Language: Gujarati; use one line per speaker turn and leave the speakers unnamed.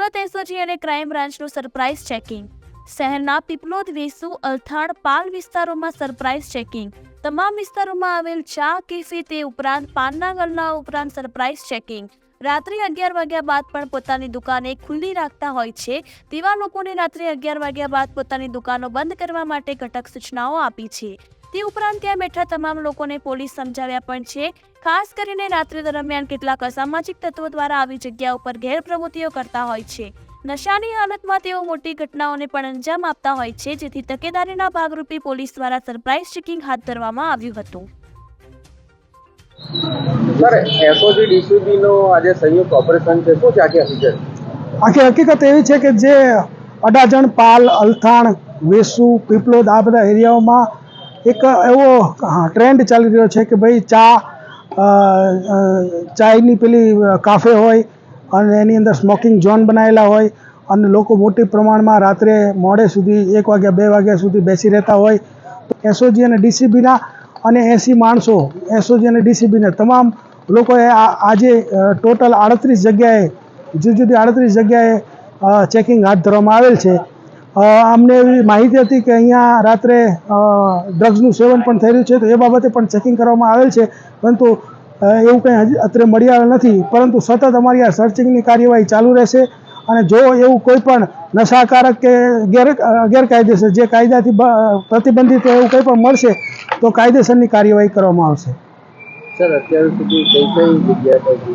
સુરત એસઓજી અને ક્રાઇમ બ્રાન્ચનું સરપ્રાઇઝ ચેકિંગ. શહેરના પીપલોદ વેસુ, અલથાણ, પાલ વિસ્તારોમાં સરપ્રાઇઝ ચેકિંગ. તમામ વિસ્તારોમાં આવેલ ચા, કેફે તે ઉપરાંત પાનના ગલ્લા ઉપરાંત સરપ્રાઇઝ ચેકિંગ. રાત્રે અગિયાર વાગ્યા બાદ પણ પોતાની દુકાને ખુલ્લી રાખતા હોય છે, તેવા લોકોને રાત્રે અગિયાર વાગ્યા બાદ પોતાની દુકાનો બંધ કરવા માટે કટક સૂચનાઓ આપી છે. તે ઉપરાંત ત્યાં બેઠા તમામ લોકોને પોલીસ સમજાવ્યા પણ છે. ખાસ કરીને રાત્રિ દરમિયાન કેટલાક અસામાજિક તત્વો દ્વારા આવી જગ્યા ઉપર ગેરપ્રવૃત્તિઓ કરતા હોય છે. નશાની હાલતમાં તેઓ મોટી ઘટનાઓને પણ અંજામ આપતા હોય છે જેથી તકેદારીના ભાગરૂપે પોલીસ દ્વારા સરપ્રાઇઝ ચેકિંગ હાથ ધરવામાં આવ્યું હતું.
સર એસઓજી ડીસીબીનો આજે સંયુક્ત ઓપરેશન છે. શું છે આખી હકીકત?
આખી હકીકત એવી છે કે જે અડાજણ પાલ અલથાણ વેસુ પીપલોદ આ બધા એરિયાઓમાં એક એવો ટ્રેન્ડ ચાલી રહ્યો છે કે ભાઈ ચા ચાયની પેલી કાફે હોય અને એની અંદર સ્મોકિંગ ઝોન બનાવેલા હોય અને લોકો મોટી પ્રમાણમાં રાત્રે મોડે સુધી એક વાગ્યા, બે વાગ્યા સુધી બેસી રહેતા હોય. તો એસઓજી અને ડીસીબીના અને એંસી માણસો એસઓજી અને ડીસીબીના તમામ લોકોએ આજે ટોટલ આડત્રીસ જગ્યાએ, જુદી જુદી આડત્રીસ જગ્યાએ ચેકિંગ હાથ ધરવામાં આવેલ છે. અમને એવી માહિતી હતી કે અહીંયા રાત્રે ડ્રગ્સનું સેવન પણ થઈ રહ્યું છે, તો એ બાબતે પણ ચેકિંગ કરવામાં આવેલ છે, પરંતુ એવું કંઈ હજી અત્રે મળી આવેલ નથી, પરંતુ સતત અમારી આ સર્ચિંગની કાર્યવાહી ચાલુ રહેશે અને જો એવું કોઈ પણ નશાકારક કે ગેર ગેરકાયદેસર જે કાયદાથી પ્રતિબંધિત એવું કંઈ પણ મળશે, તો કાયદેસરની કાર્યવાહી કરવામાં આવશે.
સર, અત્યાર સુધી કઈ કઈ જગ્યા પર